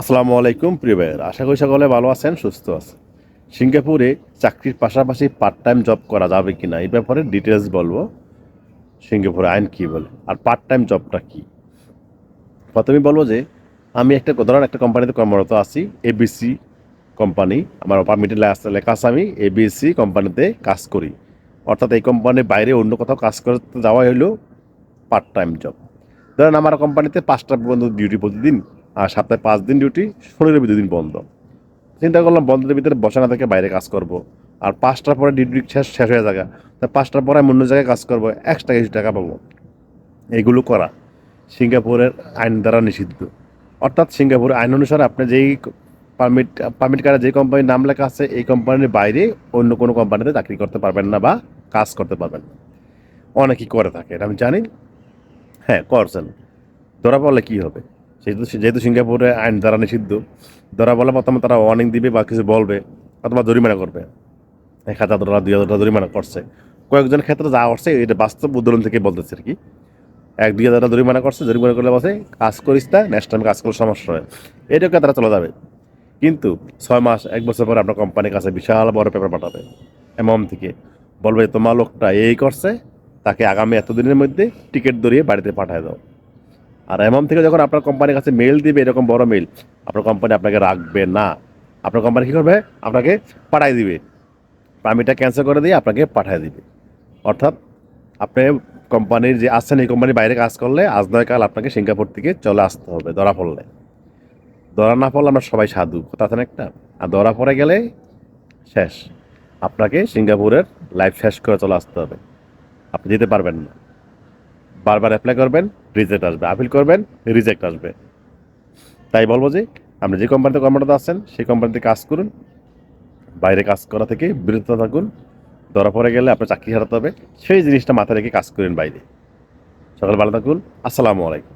আসসালামু আলাইকুম, প্রিয় ভাইয়ের। আশা করি সকলে ভালো আছেন, সুস্থ আছেন। সিঙ্গাপুরে চাকরির পাশাপাশি পার্ট টাইম জব করা যাবে কি না এই ব্যাপারে ডিটেলস বলব। সিঙ্গাপুরে আইন কী বলে? আর পার্ট টাইম জবটা কী? প্রথমে বলব যে, আমি একটা ধরুন একটা কোম্পানিতে কর্মরত আছি এবিসি কোম্পানি আমার পারমিটে লেখা আছে আমি এবিসি কোম্পানিতে কাজ করি। অর্থাৎ এই কোম্পানির বাইরে অন্য কোথাও কাজ করতে যাওয়া হলো পার্ট টাইম জব ধরেন আমার কোম্পানিতে পাঁচটা পর্যন্ত ডিউটি প্রতিদিন আর সপ্তাহে পাঁচ দিন ডিউটি শনিবার দুদিন বন্ধ। চিন্তা করলাম, বন্ধের ভিতরে বসে না থেকে বাইরে কাজ করব। আর পাঁচটার পরে ডিউটি শেষ শেষ হয়ে যাবে তা পাঁচটার পরে আমি অন্য জায়গায় কাজ করব এক্সট্রা কিছু টাকা পাবো। এগুলো করা। সিঙ্গাপুরের আইন দ্বারা নিষিদ্ধ। অর্থাৎ সিঙ্গাপুরের আইন অনুসারে আপনি যেই পারমিট পারমিট কার্ডে যে কোম্পানির নাম লেখা আছে, এই কোম্পানির বাইরে অন্য কোনো কোম্পানিতে চাকরি করতে পারবেন না বা কাজ করতে পারবেন না। অনেকেই করে থাকে, এটা আমি জানি। হ্যাঁ করছেন। ধরা পড়লে কী হবে? যেহেতু যেহেতু সিঙ্গাপুরে আইন দ্বারা নিষিদ্ধ, ধরা বলে প্রথমে তারা ওয়ার্নিং দিবে বা কিছু বলবে অথবা জরিমানা করবে। এক হাজার ডলার দুই হাজার ডলার জরিমানা করছে। কয়েকজন ক্ষেত্রে যা করছে এটা বাস্তব উদাহরণ থেকে বলতেছে আর কি। এক, দুই হাজার জরিমানা করছে, জরিমানা করলে বসে কাজ করিস না নেক্সট টাইম কাজ করলে সমস্যা হয়। এটাকে তারা চলে যাবে। কিন্তু ছয় মাস, এক বছর পরে আপনার কোম্পানির কাছে বিশাল বড় পেপার পাঠাবে। এমন থেকে বলবে, তোমার লোকটা এই করছে, তাকে আগামী এতদিনের মধ্যে টিকিট ধরিয়ে বাড়িতে পাঠায় দাও। আর এমন থেকে যখন আপনার কোম্পানির কাছে মেল দিবে, এরকম বড় মেল আপনার কোম্পানি আপনাকে রাখবে না। আপনার কোম্পানি কী করবে? আপনাকে পাঠাই দিবে। পারমিটটা ক্যান্সেল করে দিয়ে আপনাকে পাঠিয়ে দিবে। অর্থাৎ আপনি কোম্পানির যে আসছেন এই কোম্পানির বাইরে কাজ করলে আজ নয় কাল আপনাকে সিঙ্গাপুর থেকে চলে আসতে হবে ধরা পড়লে। ধরা না পড়লে আমরা সবাই সাধু, কথা আছে না একটা? আর ধরা পড়ে গেলে শেষ। আপনাকে সিঙ্গাপুরের লাইফ শেষ করে চলে আসতে হবে। আপনি যেতে পারবেন না। বারবার অ্যাপ্লাই করবেন রিজেক্ট আসবে। আপিল করবেন রিজেক্ট আসবে। তাই বলব যে আপনি যে কোম্পানিতে কর্মরত আছেন, সেই কোম্পানিতে কাজ করুন, বাইরে কাজ করা থেকে বিরত থাকুন, ধরা পড়ে গেলে আপনার চাকরি হারাতে হবে, সেই জিনিসটা মাথায় রেখে কাজ করেন বাইরে। সকাল ভালো থাকুন, আসসালামু আলাইকুম।